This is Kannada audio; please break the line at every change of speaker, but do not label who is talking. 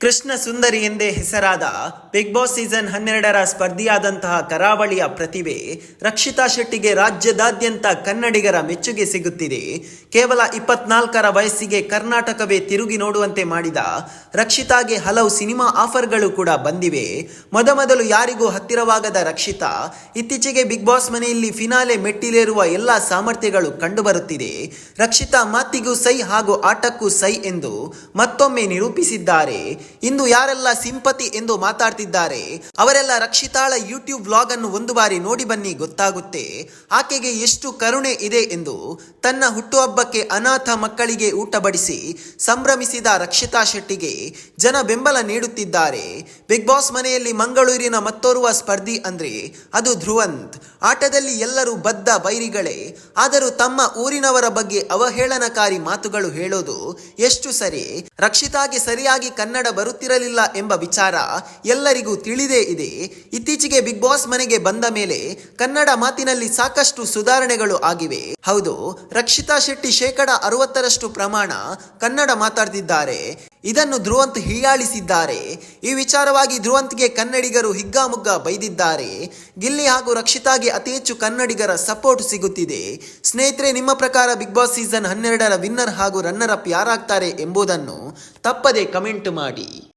ಕೃಷ್ಣ ಸುಂದರಿ ಎಂದೇ ಹೆಸರಾದ ಬಿಗ್ ಬಾಸ್ ಸೀಸನ್ ಹನ್ನೆರಡರ ಸ್ಪರ್ಧಿಯಾದಂತಹ ಕರಾವಳಿಯ ಪ್ರತಿಭೆ ರಕ್ಷಿತಾ ಶೆಟ್ಟಿಗೆ ರಾಜ್ಯದಾದ್ಯಂತ ಕನ್ನಡಿಗರ ಮೆಚ್ಚುಗೆ ಸಿಗುತ್ತಿದೆ. ಕೇವಲ ಇಪ್ಪತ್ನಾಲ್ಕರ ವಯಸ್ಸಿಗೆ ಕರ್ನಾಟಕವೇ ತಿರುಗಿ ನೋಡುವಂತೆ ಮಾಡಿದ ರಕ್ಷಿತಾಗೆ ಹಲವು ಸಿನಿಮಾ ಆಫರ್ಗಳು ಕೂಡ ಬಂದಿವೆ. ಮೊದಮೊದಲು ಯಾರಿಗೂ ಹತ್ತಿರವಾಗದ ರಕ್ಷಿತಾ, ಇತ್ತೀಚೆಗೆ ಬಿಗ್ ಬಾಸ್ ಮನೆಯಲ್ಲಿ ಫಿನಾಲೆ ಮೆಟ್ಟಿಲೇರುವ ಎಲ್ಲ ಸಾಮರ್ಥ್ಯಗಳು ಕಂಡುಬರುತ್ತಿದೆ. ರಕ್ಷಿತಾ ಮಾತಿಗೂ ಸೈ ಹಾಗೂ ಆಟಕ್ಕೂ ಸೈ ಎಂದು ಮತ್ತೊಮ್ಮೆ ನಿರೂಪಿಸಿದ್ದಾರೆ. ಇಂದು ಯಾರೆಲ್ಲ ಸಿಂಪತಿ ಎಂದು ಮಾತಾಡ್ತಿದ್ದಾರೆ, ಅವರೆಲ್ಲ ರಕ್ಷಿತಾಳ ಯೂಟ್ಯೂಬ್ ವ್ಲಾಗ್ ಅನ್ನು ಒಂದು ಬಾರಿ ನೋಡಿ ಬನ್ನಿ, ಗೊತ್ತಾಗುತ್ತೆ. ಆಕೆಗೆ ಎಷ್ಟು ಕರುಣೆ ಇದೆ ಎಂದು ತನ್ನ ಹುಟ್ಟುಹಬ್ಬಕ್ಕೆ ಅನಾಥ ಮಕ್ಕಳಿಗೆ ಊಟ ಬಡಿಸಿ ಸಂಭ್ರಮಿಸಿದ ರಕ್ಷಿತಾ ಶೆಟ್ಟಿಗೆ ಜನ ಬೆಂಬಲ ನೀಡುತ್ತಿದ್ದಾರೆ. ಬಿಗ್ ಬಾಸ್ ಮನೆಯಲ್ಲಿ ಮಂಗಳೂರಿನ ಮತ್ತೋರ್ವ ಸ್ಪರ್ಧಿ ಅಂದ್ರೆ ಅದು ಧ್ರುವಂತ್. ಆಟದಲ್ಲಿ ಎಲ್ಲರೂ ಬದ್ಧ ಬೈರಿಗಳೇ. ಆದರೂ ತಮ್ಮ ಊರಿನವರ ಬಗ್ಗೆ ಅವಹೇಳನಕಾರಿ ಮಾತುಗಳು ಹೇಳೋದು ಎಷ್ಟು ಸರಿ? ರಕ್ಷಿತಾಗೆ ಸರಿಯಾಗಿ ಕನ್ನಡ ಬರುತ್ತಿರಲಿಲ್ಲ ಎಂಬ ವಿಚಾರ ಎಲ್ಲರಿಗೂ ತಿಳಿದೇ ಇದೆ. ಇತ್ತೀಚೆಗೆ ಬಿಗ್ ಬಾಸ್ ಮನೆಗೆ ಬಂದ ಮೇಲೆ ಕನ್ನಡ ಮಾತಿನಲ್ಲಿ ಸಾಕಷ್ಟು ಸುಧಾರಣೆಗಳು ಆಗಿವೆ. ಹೌದು, ರಕ್ಷಿತಾ ಶೆಟ್ಟಿ ಶೇಕಡ ಅರವತ್ತರಷ್ಟು ಪ್ರಮಾಣ ಕನ್ನಡ ಮಾತಾಡ್ತಿದ್ದಾರೆ. ಇದನ್ನು ಧ್ರುವಂತ್ ಹೀಯಾಳಿಸಿದ್ದಾರೆ. ಈ ವಿಚಾರವಾಗಿ ಧ್ರುವಂತ್ಗೆ ಕನ್ನಡಿಗರು ಹಿಗ್ಗಾಮುಗ್ಗಾ ಬೈದಿದ್ದಾರೆ. ಗಿಲ್ಲಿ ಹಾಗೂ ರಕ್ಷಿತಾಗೆ ಅತಿ ಹೆಚ್ಚು ಕನ್ನಡಿಗರ ಸಪೋರ್ಟ್ ಸಿಗುತ್ತಿದೆ. ಸ್ನೇಹಿತರೆ, ನಿಮ್ಮ ಪ್ರಕಾರ ಬಿಗ್ ಬಾಸ್ ಸೀಸನ್ ಹನ್ನೆರಡರ ವಿನ್ನರ್ ಹಾಗೂ ರನ್ನರ್ ಅಪ್ ಯಾರಾಗ್ತಾರೆ ಎಂಬುದನ್ನು ತಪ್ಪದೆ ಕಮೆಂಟ್ ಮಾಡಿ.